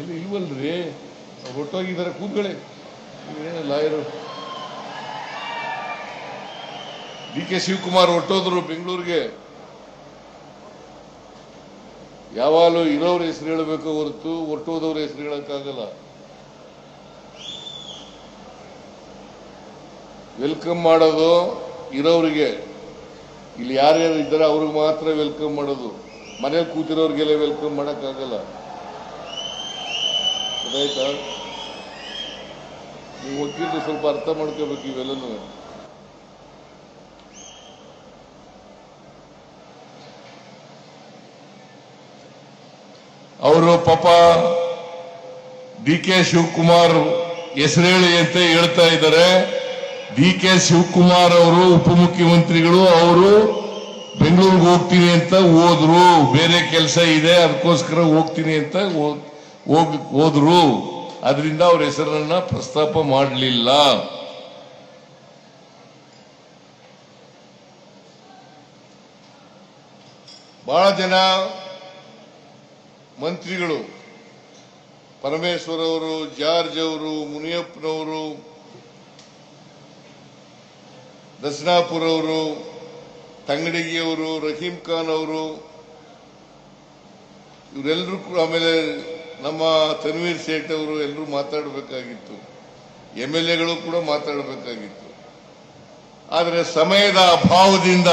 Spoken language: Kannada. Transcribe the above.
ಎಲ್ಲಿ ಇಲ್ವಲ್ರಿ? ಹೊಟ್ಟೋಗಿದ್ದಾರೆ ಕೂತ್ಕೊಳ್ಳಿ. ಏನು ಲಾಯರು? ಡಿ ಕೆ ಶಿವಕುಮಾರ್ ಹೊಟ್ಟೋದ್ರು ಬೆಂಗಳೂರಿಗೆ. ಯಾವಾಗಲೂ ಇರೋರ ಹೆಸರು ಹೇಳಬೇಕು ಹೊರತು ಹೊಟ್ಟೋದವ್ರ ಹೆಸರು ಹೇಳಕ್ಕಾಗಲ್ಲ. ವೆಲ್ಕಮ್ ಮಾಡೋದು ಇರೋರಿಗೆ ಇಲ್ಲಿ ಯಾರ್ಯಾರು ಇದ್ದಾರೆ, ಅವ್ರಿಗೆ ಮಾತ್ರ ವೆಲ್ಕಮ್ ಮಾಡೋದು. ಮನೇಲಿ ಕೂತಿರೋರಿಗೆಲ್ಲ ವೆಲ್ಕಮ್ ಮಾಡೋಕ್ಕಾಗಲ್ಲ. ಗೊತ್ತಾಯ್ತಾ ನೀವು ವಕೀಲರು ಸ್ವಲ್ಪ ಅರ್ಥ ಮಾಡ್ಕೋಬೇಕು ಇವೆಲ್ಲನೂ. ಅವರು ಪಾಪ ಡಿ ಕೆ ಶಿವಕುಮಾರ್ ಹೆಸರೇಳಿ ಅಂತ ಹೇಳ್ತಾ ಇದ್ದಾರೆ. ಡಿ ಕೆ ಶಿವಕುಮಾರ್ ಅವರು ಉಪಮುಖ್ಯಮಂತ್ರಿಗಳು, ಅವರು ಬೆಂಗಳೂರಿಗೆ ಹೋಗ್ತೀನಿ ಅಂತ ಹೋದ್ರು. ಬೇರೆ ಕೆಲಸ ಇದೆ, ಅದಕ್ಕೋಸ್ಕರ ಹೋಗ್ತೀನಿ ಅಂತ ಹೋಗ್, ಹೋದ್ರು. ಅದರಿಂದ ಅವ್ರ ಹೆಸರನ್ನ ಪ್ರಸ್ತಾಪ ಮಾಡಲಿಲ್ಲ. ಬಹಳ ಜನ ಮಂತ್ರಿಗಳು ಪರಮೇಶ್ವರ್ ಅವರು ಜಾರ್ಜ್ ಅವರು ಮುನಿಯಪ್ಪನವರು ದಸನಾಪುರ ಅವರು ತಂಗಡಿಗಿಯವರು, ರಹೀಂ ಖಾನ್ ಅವರು, ಇವರೆಲ್ಲರೂ ಕೂಡ ಆಮೇಲೆ ನಮ್ಮ ತನ್ವೀರ್ ಸೇಠ್ ಅವರು ಎಲ್ಲರೂ ಮಾತಾಡಬೇಕಾಗಿತ್ತು. ಎಂ ಎಲ್ ಎಗಳು ಕೂಡ ಮಾತಾಡಬೇಕಾಗಿತ್ತು. ಆದರೆ ಸಮಯದ ಅಭಾವದಿಂದ